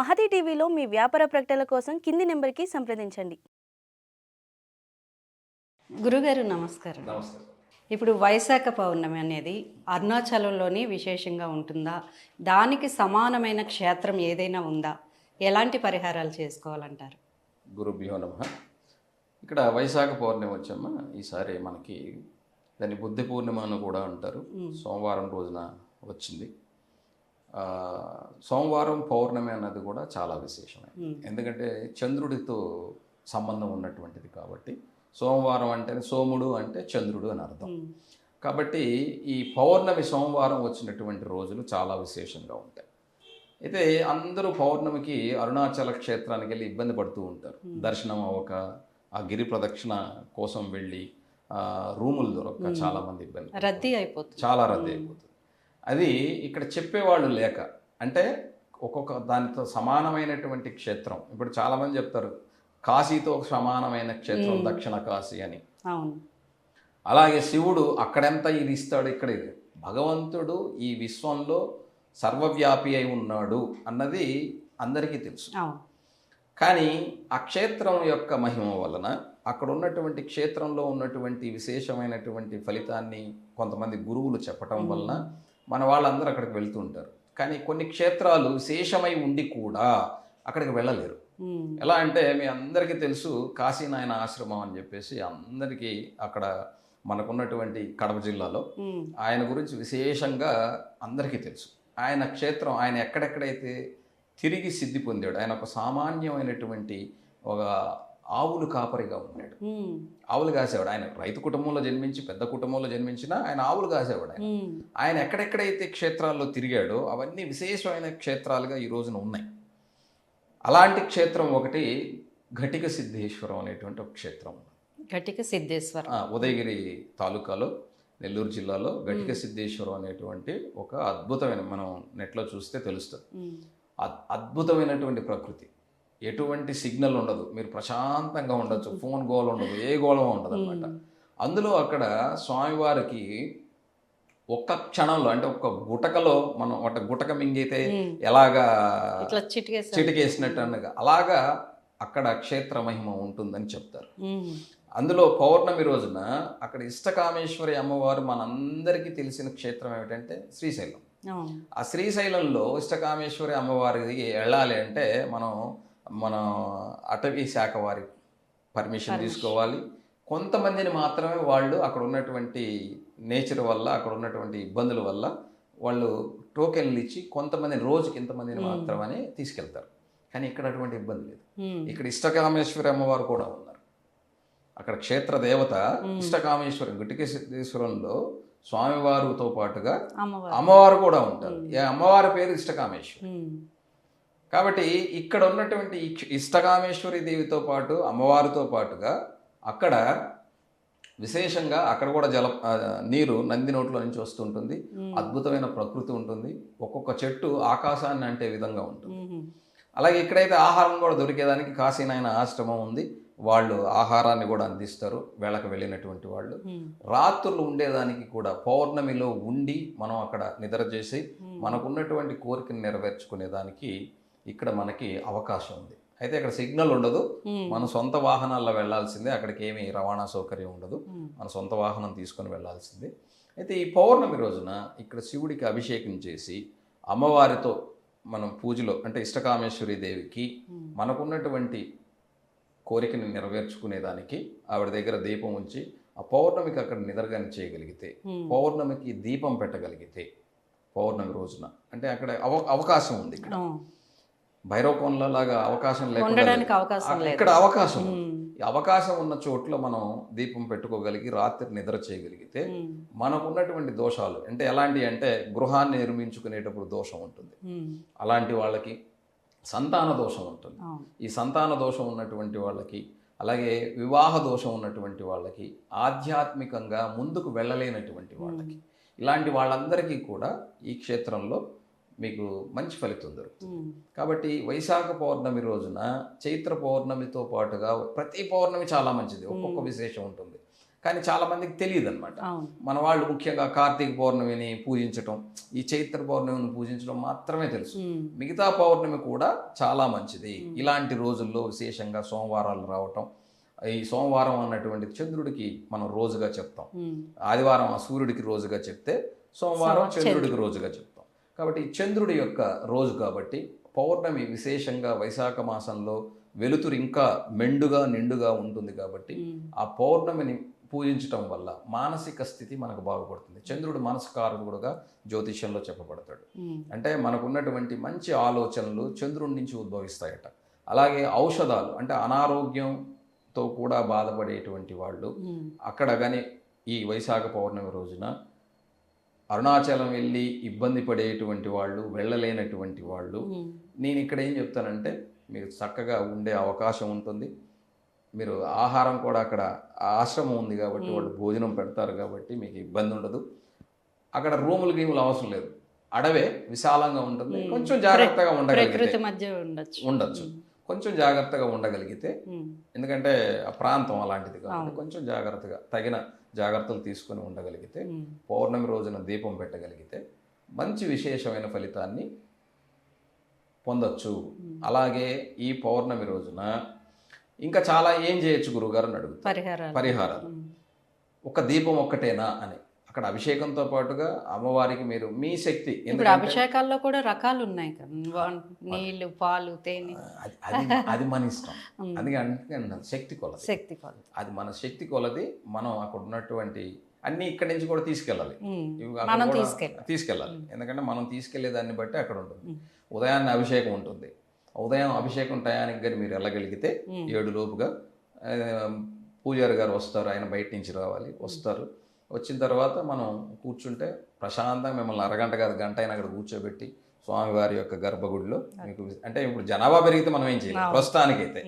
మహతి టీవీలో మీ వ్యాపార ప్రకటనల కోసం కింది నెంబర్కి సంప్రదించండి. గురుగారు నమస్కారం. నమస్కారం. ఇప్పుడు వైశాఖ పౌర్ణమి అనేది అరుణాచలంలోనే విశేషంగా ఉంటుందా? దానికి సమానమైన క్షేత్రం ఏదైనా ఉందా? ఎలాంటి పరిహారాలు చేసుకోవాలంటారు? గురుభ్యో నమ. ఇక్కడ వైశాఖ పౌర్ణమి వచ్చామా? ఈసారి మనకి దాన్ని బుద్ధి పూర్ణిమ అని కూడా అంటారు. సోమవారం రోజున వచ్చింది. సోమవారం పౌర్ణమి అన్నది కూడా చాలా విశేషమే. ఎందుకంటే చంద్రుడితో సంబంధం ఉన్నటువంటిది కాబట్టి సోమవారం అంటేనే సోముడు అంటే చంద్రుడు అని అర్థం. కాబట్టి ఈ పౌర్ణమి సోమవారం వచ్చినటువంటి రోజులు చాలా విశేషంగా ఉంటాయి. అయితే అందరూ పౌర్ణమికి అరుణాచల క్షేత్రానికి వెళ్ళి ఇబ్బంది పడుతూ ఉంటారు. దర్శనం అవ్వక ఆ గిరి ప్రదక్షిణ కోసం వెళ్ళి రూములు దొరక్క చాలా మంది ఇబ్బంది రద్దీ అయిపోతుంది. చాలా రద్దీ అయిపోతుంది. అది ఇక్కడ చెప్పేవాళ్ళు లేక. అంటే ఒక్కొక్క దానితో సమానమైనటువంటి క్షేత్రం. ఇప్పుడు చాలామంది చెప్తారు కాశీతో సమానమైన క్షేత్రం దక్షిణ కాశీ అని. అలాగే శివుడు అక్కడెంత ఇది ఇస్తాడు ఇక్కడ ఇది. భగవంతుడు ఈ విశ్వంలో సర్వవ్యాపి అయి ఉన్నాడు అన్నది అందరికీ తెలుసు. కానీ ఆ క్షేత్రం యొక్క మహిమ వలన అక్కడ ఉన్నటువంటి క్షేత్రంలో ఉన్నటువంటి విశేషమైనటువంటి ఫలితాన్ని కొంతమంది గురువులు చెప్పటం వలన మన వాళ్ళందరూ అక్కడికి వెళ్తూ ఉంటారు కానీ కొన్ని క్షేత్రాలు విశేషమై ఉండి కూడా అక్కడికి వెళ్ళలేరు. ఎలా అంటే మీ అందరికీ తెలుసు కాశీనాయన ఆశ్రమం అని చెప్పేసి అందరికీ అక్కడ మనకున్నటువంటి కడప జిల్లాలో. ఆయన గురించి విశేషంగా అందరికీ తెలుసు ఆయన క్షేత్రం ఆయన ఎక్కడెక్కడైతే తిరిగి సిద్ధి పొందాడు ఆయన ఒక సామాన్యమైనటువంటి ఒక ఆవులు కాపరిగా ఉన్నాడు. ఆవులు కాసేవాడు. ఆయన రైతు కుటుంబంలో జన్మించి పెద్ద కుటుంబంలో జన్మించినా ఆయన ఆవులు కాసేవాడు ఆయన. ఆయన ఎక్కడెక్కడైతే క్షేత్రాల్లో తిరిగాడో అవన్నీ విశేషమైన క్షేత్రాలుగా ఈ రోజున ఉన్నాయి. అలాంటి క్షేత్రం ఒకటి ఘటిక సిద్ధేశ్వరం అనేటువంటి ఒక క్షేత్రం. ఘటిక సిద్ధేశ్వర. ఉదయగిరి తాలూకాలో నెల్లూరు జిల్లాలో ఘటిక సిద్ధేశ్వరం అనేటువంటి ఒక అద్భుతమైన మనం నెట్లో చూస్తే తెలుస్తుంది. అద్భుతమైనటువంటి ప్రకృతి. ఎటువంటి సిగ్నల్ ఉండదు. మీరు ప్రశాంతంగా ఉండొచ్చు. ఫోన్ గోల ఉండదు. ఏ గోళ ఉండదు అనమాట అందులో అక్కడ స్వామివారికి ఒక్క క్షణంలో అంటే ఒక్క గుటకలో మనం ఒక గుటక మింగితే ఉమ్. ఎలాగా చిటికేసినట్టు అనగా అలాగా అక్కడ క్షేత్ర మహిమ ఉంటుందని చెప్తారు. ఉమ్. అందులో పౌర్ణమి రోజున అక్కడ ఇష్టకామేశ్వరి అమ్మవారు మనందరికీ తెలిసిన క్షేత్రం ఏమిటంటే శ్రీశైలం. ఆ శ్రీశైలంలో ఇష్టకామేశ్వరి అమ్మవారికి వెళ్ళాలి అంటే మనం మన అటవీ శాఖ వారి పర్మిషన్ తీసుకోవాలి. కొంతమందిని మాత్రమే వాళ్ళు అక్కడ ఉన్నటువంటి నేచర్ వల్ల అక్కడ ఉన్నటువంటి ఇబ్బందుల వల్ల వాళ్ళు టోకెన్లు ఇచ్చి కొంతమందిని రోజుకి ఇంతమందిని మాత్రమే తీసుకెళ్తారు. కానీ ఇక్కడ అటువంటి ఇబ్బంది లేదు. ఉమ్. ఇక్కడ ఇష్టకామేశ్వరి అమ్మవారు కూడా ఉన్నారు. అక్కడ క్షేత్ర దేవత ఇష్టకామేశ్వరం గుటికేశ్వరంలో స్వామివారితో పాటుగా అమ్మవారు. కూడా ఉంటారు. ఈ అమ్మవారి పేరు ఇష్టకామేశ్వరి. కాబట్టి ఇక్కడ ఉన్నటువంటి ఇష్టకామేశ్వరి దేవితో పాటు అమ్మవారితో పాటుగా అక్కడ విశేషంగా అక్కడ కూడా జల నీరు నంది నోట్లో నుంచి వస్తుంటుంది. అద్భుతమైన ప్రకృతి ఉంటుంది. ఒక్కొక్క చెట్టు ఆకాశాన్ని అంటే విధంగా ఉంటుంది. అలాగే ఇక్కడైతే ఆహారం కూడా దొరికేదానికి కాశీనాయన ఆశ్రమం ఉంది. వాళ్ళు ఆహారాన్ని కూడా అందిస్తారు. వేళకు వెళ్ళినటువంటి వాళ్ళు. రాత్రులు ఉండేదానికి కూడా పౌర్ణమిలో ఉండి మనం అక్కడ నిద్ర చేసి మనకున్నటువంటి కోరికను నెరవేర్చుకునేదానికి ఇక్కడ మనకి అవకాశం ఉంది అయితే అక్కడ సిగ్నల్ ఉండదు. మన సొంత వాహనాల్లో వెళ్ళాల్సిందే అక్కడికి ఏమీ రవాణా సౌకర్యం ఉండదు. మన సొంత వాహనం తీసుకొని వెళ్ళాల్సిందే అయితే ఈ పౌర్ణమి రోజున ఇక్కడ శివుడికి అభిషేకం చేసి అమ్మవారితో మనం పూజలో అంటే ఇష్టకామేశ్వరి దేవికి మనకున్నటువంటి కోరికని నెరవేర్చుకునేదానికి ఆవిడ దగ్గర దీపం ఉంచి ఆ పౌర్ణమికి అక్కడ నిద్రగాని చేయగలిగితే. పౌర్ణమికి దీపం పెట్టగలిగితే పౌర్ణమి రోజున అంటే అక్కడ అవ అవకాశం ఉంది ఇక్కడ. భైరవకోన్ల లాగా అవకాశం లేకుండా ఉండడానికి. అవకాశం. ఇక్కడ అవకాశం అవకాశం ఉన్న చోట్ల మనం దీపం పెట్టుకోగలిగి రాత్రి నిద్ర చేయగలిగితే ఉమ్. మనకున్నటువంటి దోషాలు అంటే ఎలాంటి అంటే గృహాన్ని నిర్మించుకునేటప్పుడు దోషం ఉంటుంది. అలాంటి వాళ్ళకి సంతాన దోషం ఉంటుంది. ఈ సంతాన దోషం ఉన్నటువంటి వాళ్ళకి అలాగే వివాహ దోషం ఉన్నటువంటి వాళ్ళకి ఆధ్యాత్మికంగా ముందుకు వెళ్ళలేనటువంటి వాళ్ళకి ఇలాంటి వాళ్ళందరికీ కూడా ఈ క్షేత్రంలో మీకు మంచి ఫలితం దొరుకుతుంది. కాబట్టి వైశాఖ పౌర్ణమి రోజున చైత్ర పౌర్ణమితో పాటుగా ప్రతి పౌర్ణమి చాలా మంచిది ఒక్కొక్క విశేషం ఉంటుంది. కానీ చాలా మందికి తెలియదు అనమాట మన వాళ్ళు ముఖ్యంగా కార్తీక పౌర్ణమిని పూజించటం ఈ చైత్ర పౌర్ణమిని పూజించడం మాత్రమే తెలుసు. మిగతా పౌర్ణమి కూడా చాలా మంచిది. ఇలాంటి రోజుల్లో విశేషంగా సోమవారాలు రావటం ఈ సోమవారం అన్నటువంటి చంద్రుడికి మనం రోజుగా చెప్తాం. ఆదివారం ఆ సూర్యుడికి రోజుగా చెప్తే సోమవారం సోమ- చంద్రుడికి రోజుగా చెప్తాం. కాబట్టి చంద్రుడి యొక్క రోజు కాబట్టి పౌర్ణమి విశేషంగా వైశాఖ మాసంలో వెలుతురు ఇంకా మెండుగా నిండుగా ఉంటుంది కాబట్టి ఆ పౌర్ణమిని పూజించటం వల్ల మానసిక స్థితి మనకు బాగుపడుతుంది. చంద్రుడు మనస్కారకుడుగా జ్యోతిష్యంలో చెప్పబడతాడు. అంటే మనకున్నటువంటి మంచి ఆలోచనలు చంద్రుడి నుంచి ఉద్భవిస్తాయట. అలాగే ఔషధాలు అంటే అనారోగ్యంతో కూడా బాధపడేటువంటి వాళ్ళు అక్కడ కానీ ఈ వైశాఖ పౌర్ణమి రోజున అరుణాచలం వెళ్ళి ఇబ్బంది పడేటువంటి వాళ్ళు వెళ్ళలేనటువంటి వాళ్ళు నేను ఇక్కడ ఏం చెప్తానంటే మీకు చక్కగా ఉండే అవకాశం ఉంటుంది. మీరు ఆహారం కూడా అక్కడ ఆశ్రమం ఉంది కాబట్టి వాళ్ళు భోజనం పెడతారు కాబట్టి మీకు ఇబ్బంది ఉండదు. అక్కడ రూములు గీములు అవసరం లేదు. అడవే విశాలంగా ఉంటుంది. కొంచెం జాగ్రత్తగా ఉండగలిగితే ప్రకృతి మధ్య ఉండొచ్చు. ఉండొచ్చు. కొంచెం జాగ్రత్తగా ఉండగలిగితే ఎందుకంటే ఆ ప్రాంతం అలాంటిది కాబట్టి. కొంచెం జాగ్రత్తగా తగిన జాగ్రత్తలు తీసుకొని ఉండగలిగితే పౌర్ణమి రోజున దీపం పెట్టగలిగితే మంచి విశేషమైన ఫలితాన్ని పొందొచ్చు. అలాగే ఈ పౌర్ణమి రోజున ఇంకా చాలా ఏం చేయొచ్చు గురువుగారు అని అడుగుతారు. పరిహారాలు. ఒక దీపం ఒక్కటేనా అని. అక్కడ అభిషేకంతో పాటుగా అమ్మవారికి మీరు మీ శక్తి ఇప్పుడు అభిషేకాల్లో కూడా రకాలు ఉన్నాయి కదా నీళ్ళు పాలు తేనె. అది అది మన ఇష్టం. అందుకే శక్తి కొలది. శక్తి పాలు అది మన శక్తి కొలది మనం అక్కడ ఉన్నటువంటి అన్ని ఇక్కడి నుంచి కూడా తీసుకెళ్ళాలి. తీసుకెళ్ళాలి. ఎందుకంటే మనం తీసుకెళ్ళే దాన్ని బట్టి అక్కడ ఉంటుంది. ఉదయాన్నే అభిషేకం ఉంటుంది. ఉదయం అభిషేకం టయానికి కానీ మీరు వెళ్ళగలిగితే. ఏడు లోపుగా పూజారి గారు వస్తారు ఆయన బయట నుంచి రావాలి వస్తారు. వచ్చిన తర్వాత మనం కూర్చుంటే ప్రశాంతంగా మిమ్మల్ని అరగంట కాదు గంట అయినా అక్కడ కూర్చోబెట్టి స్వామివారి యొక్క గర్భగుడిలో మీకు అంటే ఇప్పుడు జనాభా పెరిగితే మనం ఏం చేయలేం. ప్రస్తుతానికైతే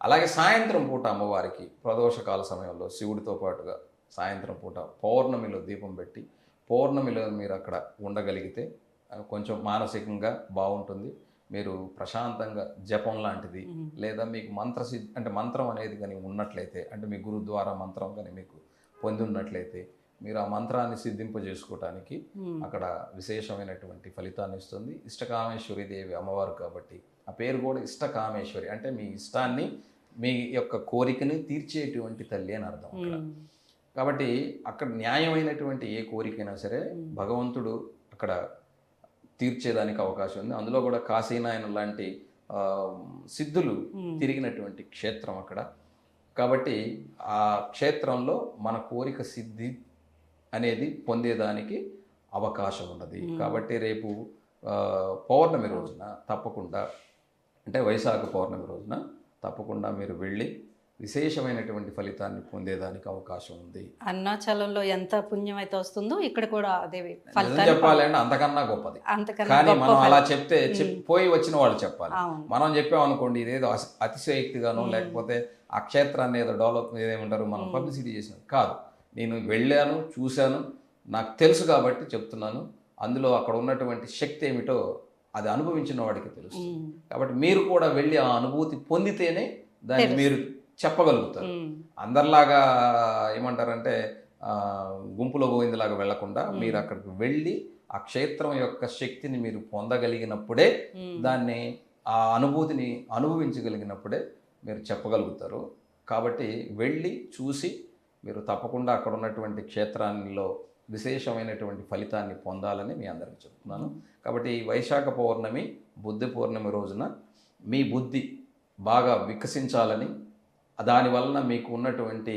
అలాగే సాయంత్రం పూట అమ్మవారికి ప్రదోషకాల సమయంలో శివుడితో పాటుగా సాయంత్రం పూట పౌర్ణమిలో దీపం పెట్టి పౌర్ణమిలో మీరు అక్కడ ఉండగలిగితే కొంచెం మానసికంగా బాగుంటుంది మీరు ప్రశాంతంగా జపం లాంటిది. లేదా మీకు మంత్రసిద్ధి అంటే మంత్రం అనేది కానీ ఉన్నట్లయితే అంటే మీ గురు ద్వారా మంత్రం కానీ మీకు పొంది ఉన్నట్లయితే మీరు ఆ మంత్రాన్ని సిద్ధింపజేసుకోవటానికి ఉమ్, అక్కడ విశేషమైనటువంటి ఫలితాన్ని ఇస్తుంది. ఇష్టకామేశ్వరి దేవి అమ్మవారు కాబట్టి ఆ పేరు కూడా ఇష్టకామేశ్వరి. అంటే మీ ఇష్టాన్ని మీ యొక్క కోరికని తీర్చేటువంటి తల్లి అని అర్థం అక్కడ. ఉమ్, కాబట్టి అక్కడ న్యాయమైనటువంటి ఏ కోరికైనా సరే భగవంతుడు అక్కడ తీర్చేదానికి అవకాశం ఉంది. అందులో కూడా కాశీనాయన లాంటి సిద్ధులు. తిరిగినటువంటి క్షేత్రం అక్కడ. కాబట్టి ఆ క్షేత్రంలో మన కోరిక సిద్ధి అనేది పొందేదానికి అవకాశం ఉన్నది. కాబట్టి రేపు పౌర్ణమి రోజున తప్పకుండా అంటే వైశాఖ పౌర్ణమి రోజున తప్పకుండా మీరు వెళ్ళి విశేషమైనటువంటి ఫలితాన్ని పొందేదానికి అవకాశం ఉంది. అరుణాచలంలో ఎంత పుణ్యం అయితే వస్తుందో ఇక్కడ కూడా అదే చెప్పాలంటే అంతకన్నా గొప్పది. కానీ మనం అలా చెప్తే చెప్- పోయి వచ్చిన వాళ్ళు చెప్పాలి. మనం చెప్పామనుకోండి ఇదేదో అతిశయోక్తిగానో లేకపోతే ఆ క్షేత్రాన్ని ఏదో డెవలప్ ఏదేమంటారు మనం పబ్లిసిటీ చేసిన. కాదు. నేను వెళ్ళాను చూశాను నాకు తెలుసు కాబట్టి చెప్తున్నాను. అందులో అక్కడ ఉన్నటువంటి శక్తి ఏమిటో అది అనుభవించిన వాడికి తెలుసు కాబట్టి మీరు కూడా వెళ్ళి ఆ అనుభూతి పొందితేనే దాన్ని మీరు చెప్పగలుగుతారు. అందరిలాగా ఏమంటారంటే గుంపులో గోవిందలాగా వెళ్ళకుండా మీరు అక్కడికి వెళ్ళి ఆ క్షేత్రం యొక్క శక్తిని మీరు పొందగలిగినప్పుడే. దాన్ని ఆ అనుభూతిని అనుభవించగలిగినప్పుడే మీరు చెప్పగలుగుతారు. కాబట్టి వెళ్ళి చూసి మీరు తప్పకుండా అక్కడ ఉన్నటువంటి క్షేత్రాల్లో విశేషమైనటువంటి ఫలితాన్ని పొందాలని మీ అందరికీ చెప్తున్నాను. కాబట్టి ఈ వైశాఖ పౌర్ణమి బుద్ధి పౌర్ణమి రోజున మీ బుద్ధి బాగా వికసించాలని దాని వలన మీకు ఉన్నటువంటి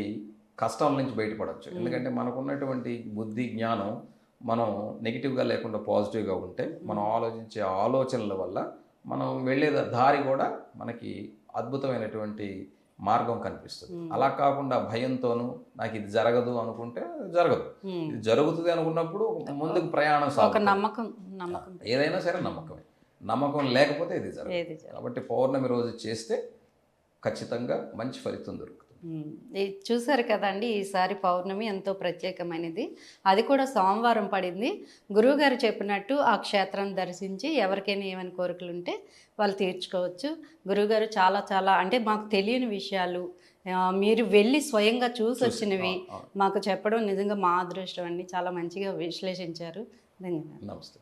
కష్టాల నుంచి బయటపడవచ్చు ఎందుకంటే మనకు ఉన్నటువంటి బుద్ధి జ్ఞానం మనం నెగిటివ్గా లేకుండా పాజిటివ్గా ఉంటే మనం ఆలోచించే ఆలోచనల వల్ల మనం వెళ్ళే దారి కూడా మనకి అద్భుతమైనటువంటి మార్గం కనిపిస్తుంది. అలా కాకుండా భయంతోనూ నాకు ఇది జరగదు అనుకుంటే జరగదు. ఇది జరుగుతుంది అనుకున్నప్పుడు ముందుకు ప్రయాణం నమ్మకం నమ్మకం. ఏదైనా సరే నమ్మకమే. నమ్మకం లేకపోతే ఇది జరగదు. కాబట్టి పౌర్ణమి రోజు చేస్తే ఖచ్చితంగా మంచి ఫలితం దొరుకుతుంది. చూసారు కదండి ఈసారి పౌర్ణమి ఎంతో ప్రత్యేకమైనది. అది కూడా సోమవారం పడింది. గురువుగారు చెప్పినట్టు ఆ క్షేత్రం దర్శించి ఎవరికైనా ఏమైనా కోరికలు ఉంటే వాళ్ళు తీర్చుకోవచ్చు. గురువుగారు చాలా చాలా అంటే మాకు తెలియని విషయాలు మీరు వెళ్ళి స్వయంగా చూసి వచ్చినవి. మాకు చెప్పడం నిజంగా మా అదృష్టం అండి. చాలా మంచిగా విశ్లేషించారు. ధన్యవాదాలు. నమస్తే.